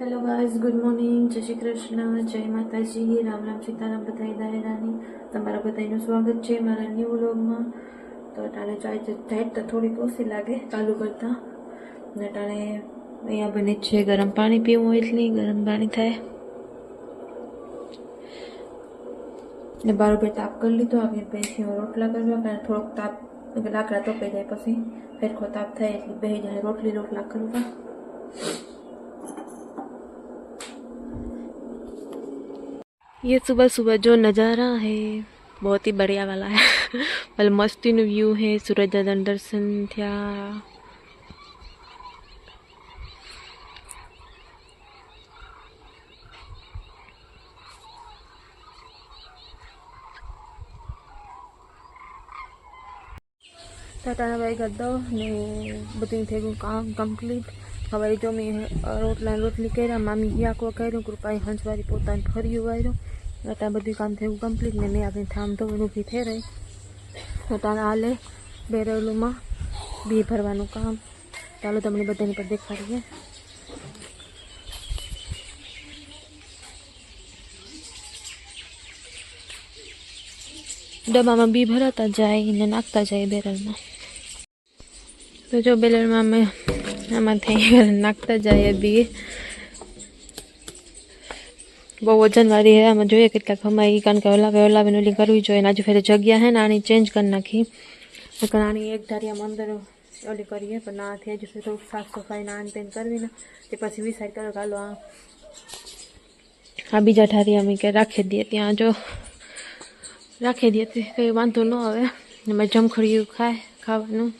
Hello guys good morning जय श्री कृष्ण जय माता जी राम राम सीताराम बताई दाई रानी तमारा बताई स्वागत है मारा न्यू व्लॉग में तो टाणे चाय टाइट तो थोड़ी ओसी लागे चालू करता ने टाणे अहीं बने छे गरम पानी पीऊ इतनी गरम पानी थाय ने बार बजे ताप कर ली तो आप पैसे रोटला करवा कारण थोड़ा ताप लाकड़ा तो पे जाए पी फिर खो ताप थे बेहे जाने रोटली रोटला करवा ये सुबह सुबह जो नज़ारा है बहुत ही बढ़िया वाला है मतलब मस्त इन व्यू है सूरज दर्शन थिया ટાટાના ભાઈ કરતો ને બધું થઈ ગયું કામ કમ્પ્લીટ હવે જો મેં રોટલા રોટલી કર્યા મામી હિયાકો કર્યું કૃપાએ હંસવારી પોતાને ફર્યું વાર્યું એટલે બધું કામ થયું કમ્પ્લીટ ને મેં આપણી થામ ધોઈને ઊભી થઈ રહી પોતાના હાલે બેરેલુમાં બી ભરવાનું કામ ચાલો તમને બધાની પર દેખાડીએ ડબ્બામાં બી ભરાતા જાય ને નાખતા જાય બેરલમાં તો જો બેરલમાં મેં ના મત હે નેકતા જાય યદી બહુત જનવારી હે અમે જોયે કેતલા ખમાયી કાન કવલા વેલા વેલા વેનુ લીકરું જો એના જો ફેરે જગ્યા હે ને આની ચેન્જ કર નાખી આ કરાની એક ઢારિયા મંંદરો ઓલી કરીએ તો ના થે જો તો સાફ સફાઈ નાનતેન કરી દેને તે પછી રીસાયકલ રખાળો આ આ બીજો ઢારિયા મે કે રાખે દીયા ત્યાં જો રાખે દીયા તે કઈ વાંધો ન હોવે મે જમ ખડિયું ખાય ખાવનું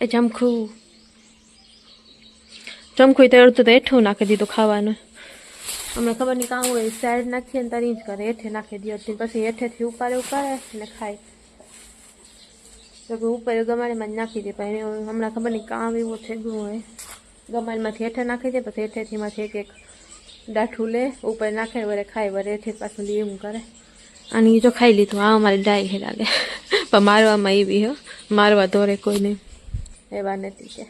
એ જમખું જમખું તો અડધું તો એઠું નાખી દીધું ખાવાનું અમને ખબર નહીં કાં હોય સાઈડ નાખીએ ને તરી જ કરે એઠે નાખી દે અડધી પછી હેઠેથી ઉપાડે ઉપાડે અને ખાય તો ઉપર ગમાડીમાં જ નાખી દે પણ હમણાં ખબર નહીં કામ એવો છે ગયું હોય ગમાડીમાંથી હેઠે નાખી દે પછી હેઠેથી માંથી એક એક દાઠું લે ઉપર નાખે વરે ખાય વરે એથી પાછું લે એવું કરે અને એ જો ખાઈ લીધું આ અમારી ડાય હે લાગે પણ મારવામાં એવી હ મારવા દોરે કોઈ નહીં ये बार नहीं के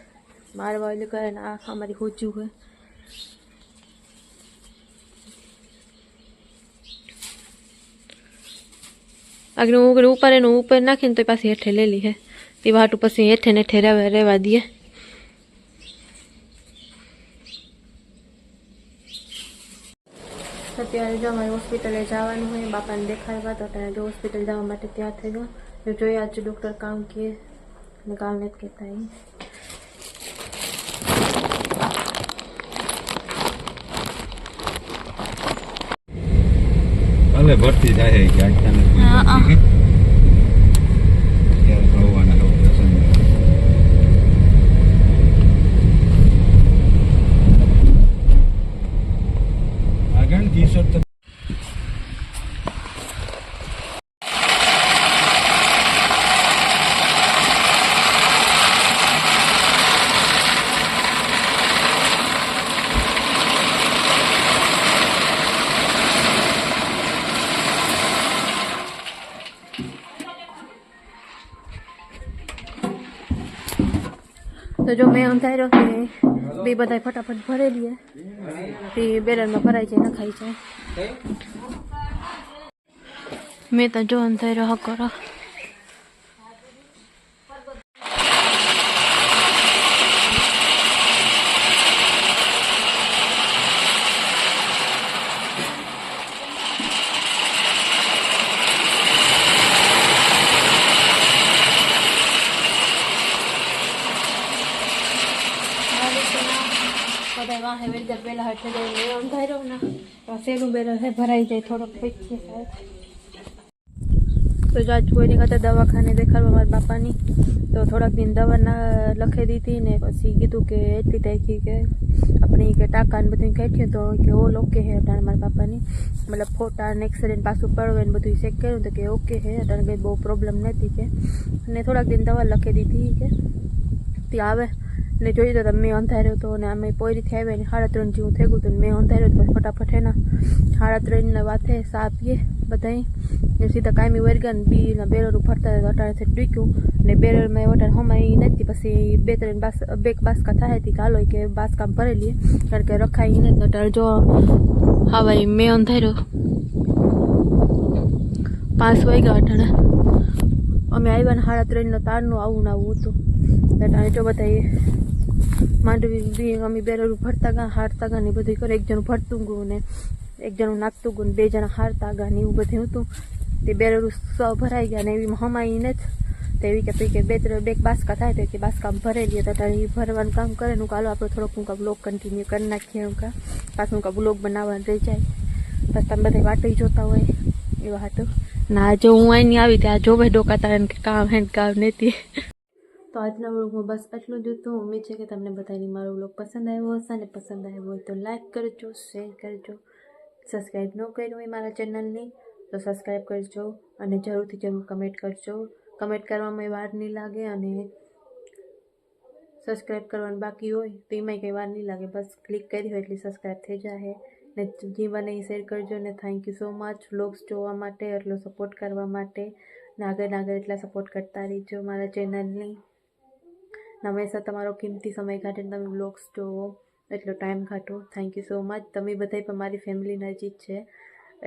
मार वाइल तो कर ना हमारी हो चू है अगर वो अगर ऊपर है ऊपर ना खिन तो पास ये ठे ली है तो वहाँ ऊपर से ये ठेने ठेरे वेरे वादी है અત્યારે જો અમારે હોસ્પિટલે જવાનું હોય બાપાને દેખાડવા તો ત્યાં જો હોસ્પિટલ જવા માટે ત્યાં થઈ ગયો જોઈએ આજે ડૉક્ટર કામ કે निकाल लेते कहता है पहले भरती जाए क्या क्या नहीं हाँ, हाँ। જો મેં અંધાર્યો કે બે બધા ફટાફટ ભરેલી તે બેરનમાં ભરાય છે નખાય છે મેં તો જો અંધાર્યો હકરો ભરાઈ જાય થોડોક તો જાજ કોઈની કરતા દવાખાને દેખાડવા મારા બાપાની તો થોડાક દિન દવા ના લખી દીધી ને પછી કીધું કે એટલી તારીખી કે આપણે કે ટાંકા ને બધું કહેઠ્યું તો કે ઓલ ઓકે હે અટાણ મારા બાપાની મતલબ ફોટા ને એક્સરે પાછું પડવે ને બધું ચેક કર્યું તો કે ઓકે હે અટાણ કંઈ બહુ પ્રોબ્લેમ નથી કે ને થોડાક દિન દવા લખી દીધી કે આવે ને જોઈ તો મેં અંધાર્યો હતો અને અમે પોઈરીથી આવ્યા ને સાડા ત્રણ જેવું થઈ ગયું હતું મેં અંધાર્યો તો ફટાફટ એના સાડા ત્રણને વાથે સા આપીએ બધા ને સીધા કાયમી ગયા ને બીના બેરોનું ફરતા અટાણેથી ડૂક્યું ને બેરોલમાં વટાણ હમાઈ નથી પછી બે ત્રણ બાસ બે બાસકા થાય હતી ચાલો કે બાસકામ ભરી લઈએ કારણ કે રખાય રખાઈ નથી અટાણ જો હા ભાઈ મેં અંધાર્યો પાંચ વાગ્યા અટાણા અમે આવ્યા ને સાડા ત્રણનો તારનું આવું ને આવું હતું એટલે જો બધા માંડવી અમે બેરેલું ભરતા ગા હારતા ગા ને બધું કરે એક જણું ભરતું ગયું ને એક જણું નાખતું ગયું ને બે જણા હારતા ગા ને એવું બધું હતું તે બેરેલું સ ભરાઈ ગયા ને એવી હમાઈને જ તો એવી કે કે બે ત્રણ બે બાસકા થાય તો કે ભરાઈ ભરેલી હતા ત્યારે એ ભરવાનું કામ કરે હું કાલો આપણે થોડોક હું કાં બ્લોગ કન્ટિન્યુ કરી નાખીએ હું કા પાછું હું કાં બ્લોગ બનાવવાનું રહી જાય પછી તમે બધા વાટો જોતા હોય એવા હતું ના જો હું અહીંની આવી ત્યાં જોવે ડોકાતા કે કામ હેન્ડ કામ નથી તો આજના વ્લોગમાં બસ આટલું જ હતું ઉમેદ છે કે તમને બધાને મારો વ્લોગ પસંદ આવ્યો હશે અને પસંદ આવ્યો હોય તો લાઇક કરજો શેર કરજો સબસ્ક્રાઈબ ન કર્યું હોય મારા ચેનલને તો સબસ્ક્રાઈબ કરજો અને જરૂરથી જરૂર કમેન્ટ કરજો કમેન્ટ કરવામાં વાર નહીં લાગે અને સબસ્ક્રાઈબ કરવાનું બાકી હોય તો એમાંય કંઈ વાર નહીં લાગે બસ ક્લિક કરી હોય એટલે સબસ્ક્રાઈબ થઈ જાય ને જીવન જીવાને શેર કરજો ને thank you so much vlogs જોવા માટે એટલો સપોર્ટ કરવા માટે ને આગળ આગળ એટલા સપોર્ટ કરતા રહેજો મારા ચેનલની હંમેશા તમારો કિંમતી સમય કાઢીને તમે વ્લોગ્સ જોવો એટલો ટાઈમ કાઢો થેન્ક યુ સો મચ તમે બધાય પણ મારી ફેમિલી નજીક છે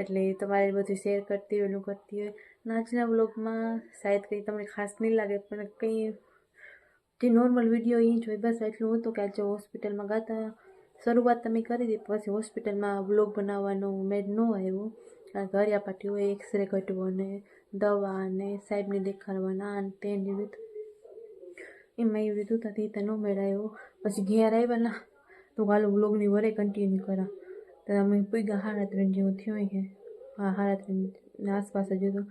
એટલે તમારે બધું શેર કરતી હોય એનું કરતી હોય અને આજના વ્લોગમાં શાયદ કંઈ તમને ખાસ નહીં લાગે પણ કંઈ જે નોર્મલ વિડીયો એ જોઈ બસ એટલું હતું કે આજે હોસ્પિટલમાં ગાતા શરૂઆત તમે કરી દીધી પછી હોસ્પિટલમાં બ્લોગ બનાવવાનો મેદ ન આવ્યું કારણ કે હરિયા પાટી હોય એક્સરે ઘટવો ને દવા ને સાહેબને દેખાડવાના અને તેને બધું इमें विदू था तेनो मेरा यो बस घेर आए बना तो गाल व्लॉग नहीं वरे कंटिन्यू करा तो हमें कोई गा हारा तीन जो थी हुई है हाँ हारा तीन ने पास जो तो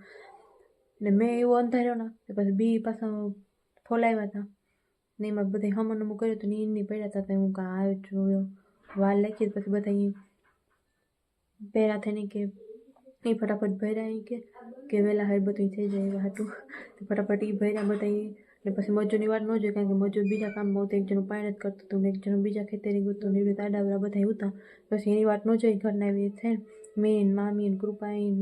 ने मैं यो अंधा रहो ना तो बस बी पास फोला हुआ था नहीं मैं बताई हम उन्होंने मुकर तो नींद नहीं पड़ रहा था हूँ कहा जो वाल लेके बस बताइए पैरा थे नहीं के नहीं फटाफट भर आई के वेला हर जाए फटाफट ही भर आ લે પછી મોચુ નિવડ ન હોય કારણ કે મોચુ બીજો કામ બહુ તેજનું પાણત કરતો તો એક જનો બીજા ખેતરી ગયો તો નીવેતા ડબરા બતાયો તો સેની વાત નો જ ઘરને વી થે મેન મામીન ગુપાઈન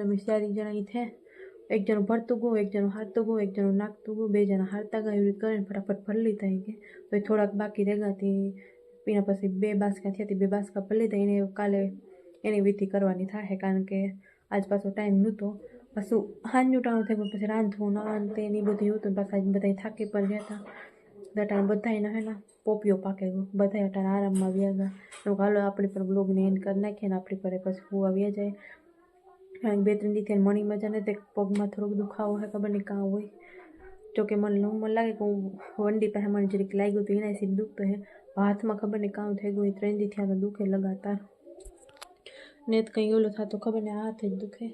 રમીશારી જનો ઇથે એક જનો ભરતકો એક જનો હાથતોગો એક જનો નાકતોગો બે જનો હરતા ગાયો રે ફટાફટ પર લીતા હે તોય થોડક બાકી રહેગા તે પીના પછી બે બાસ કાઠીયાતી બે બાસ કા પર લેતા એને કાલે એની વિધી કરવાની થાહે કારણ કે આજ પાસે ટાઈમ નતો પાછું હાંજ ઉઠાણું થઈ ગયું પછી રાંધવું નાન તે એ બધું હતું પાછા બધા થાકી પર ગયા હતા અટાણે બધાને હે ને પોપીઓ પાકે ગયું બધા અટાણે આરામમાં વ્યા ગયા તો હાલો આપણી પર બ્લોગને એન્ડ કરી નાખીએ ને આપણી પર પછી ફૂવા વ્યા જાય કારણ કે બે ત્રણ દીથી મણી મજા ને તે પગમાં થોડુંક દુખાવો હોય ખબર નહીં કાં હોય જોકે મને મને લાગે કે હું વંડી પાસે મને જરીક લાગ્યું હતું એના સીધ દુખતો હે હાથમાં ખબર નહીં કામ થઈ ગયું એ ત્રણ દીથી આ દુખે લગાતાર ને કંઈ ઓલું થતું ખબર ને હાથ જ દુખે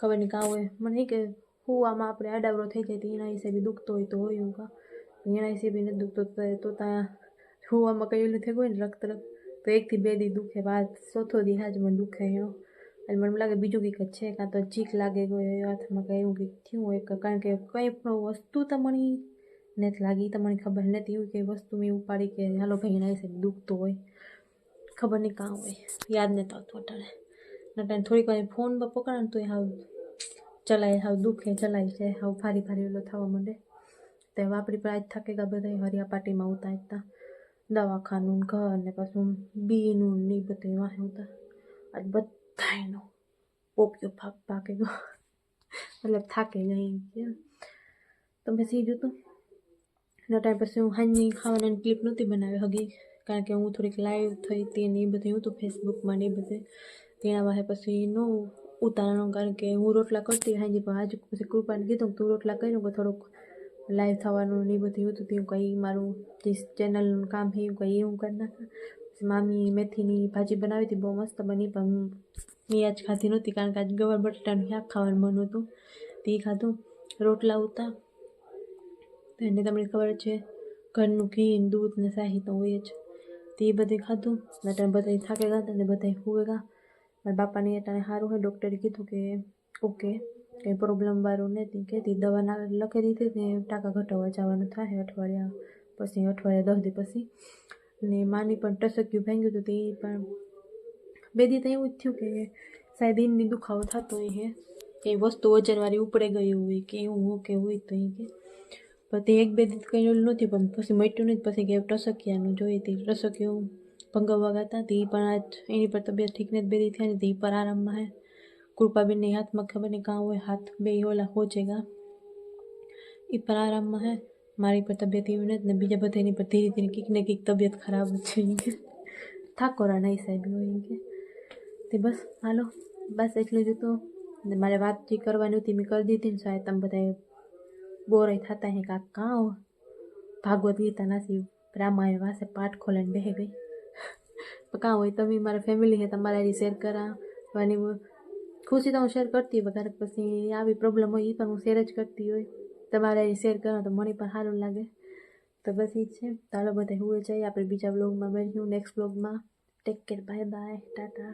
खबर नहीं कहाँ हुए मन नहीं कि हुआ माँ अपने आ डबरो थी जाती इना इसे भी दुख तो हो तो ही होगा इना इसे भी दुख तो है तो हुआ माँ कहीं थे कोई रक्त रक्त तो एक थी बे दी दुख है बात सोथो दी हाज मन दुख है यो अरे मन लगे बीजू की कच्छे का तो चीख लागे गो हाथ में कहूँ कि थी हुए कारण के कई वस्तु तो मनी नहीं लगी तो मैं खबर नहीं हुई कि वस्तु में उपाड़ी के हलो भाई इना इसे दुख तो हो खबर नहीं कहाँ हुए याद नहीं तो अटारे તને થોડી ઘણી ફોન પર પકડે તો હાવ ચલાય હાવ દુખે ચલાય છે હાવ ફારી ફારી એલો થાવા મડે તે વાપરી પર આજ થકે ગભરાઈ હરિયાપાટી માં ઉતા હતા દવાખાનું કને पासून બી નૂન ની બતેવા હતા આજ બતાય નો પોક્યો ભાગ ભાગે મતલબ થકે નહીં કે તું ભેસી જો તું નો ટાઈમ પર સે હань નહીં ખાવને ક્લિપ નતી બનાવ હગી કારણ કે હું થોડીક લાઈવ થઈતે નહી બતે હું તો ફેસબુક માં નહી બતે તેના પાસે પછી ન ઉતારણું કારણ કે હું રોટલા કરતી હાજી પણ આજે પછી કૃપાને કીધું તું રોટલા કરી કે થોડુંક લાઈવ થવાનું ને એ બધું હતું તે કંઈ મારું જે ચેનલનું કામ છે એવું કંઈ એવું કરી નાખા મામી મેથીની ભાજી બનાવી હતી બહુ મસ્ત બની પણ મેં આજ ખાધી નહોતી કારણ કે આજ ગવાર બટાટાનું શાક ખાવાનું મન હતું તે ખાધું રોટલા ઉતા એને તમને ખબર છે ઘરનું ઘી દૂધ ને શાહી તો હોય જ તે બધે ખાધું ને બધા થાકે ગયા હતા ને બધા હુએ ગયા મારા બાપાને તને સારું હોય ડૉક્ટરે કીધું કે ઓકે કંઈ પ્રોબ્લેમ વાળું નથી કહેતી દવાના લખી દીધી ને ટાંકા ઘટાડવા જવાનું થાય અઠવાડિયા પછી અઠવાડિયા દસ દી પછી ને માની પણ ટસક્યું ભાંગ્યું હતું તે પણ બે દી તો એવું જ થયું કે શાયદ એની દુખાવો થતો એ કંઈ વસ્તુ વજનવાળી ઉપડે ગઈ હોય કે એવું હોય કે હોય તો એ કે પછી એક બે દી કંઈ નથી પણ પછી મટ્યું નથી પછી કે ટસક્યાનું જોઈએ હતી ટસક્યું पंगा हुआ गया था दीप पर आज इन्हीं पर तबियत ठीक नहीं बेरी थी दीप पर आरम्भ है कृपा भी नहीं हाथ मक्खा भी नहीं कहा हुए हाथ बेहोला हो जाएगा ये पर आरम्भ है मारी पर तबियत ही नहीं न बीजा बता नहीं पर धीरे धीरे किक न किक तबियत खराब हो जाएंगे था कोरोना ही साहब होएंगे तो बस हालो बस इसलिए जो तो मारे बात ठीक करवानी होती मैं कर दी थी शायद तम बताए बोर थाता है कहाँ हो भागवत गीता ना सी रामायण वहाँ से पाठ खोलन बह गई કાં હોય તમે મારા ફેમિલી હે તમારા એ શેર કરા કરાવવાની ખુશી તો હું શેર કરતી હોય ક્યારેક પછી આવી પ્રોબ્લેમ હોય એ પણ હું શેર જ કરતી હોય તમારા એ શેર કરો તો મને પણ સારું લાગે તો બસ એ છે ચાલો બધા હું જઈએ આપણે બીજા બ્લોગમાં મળ્યું નેક્સ્ટ બ્લોગમાં take care bye bye tata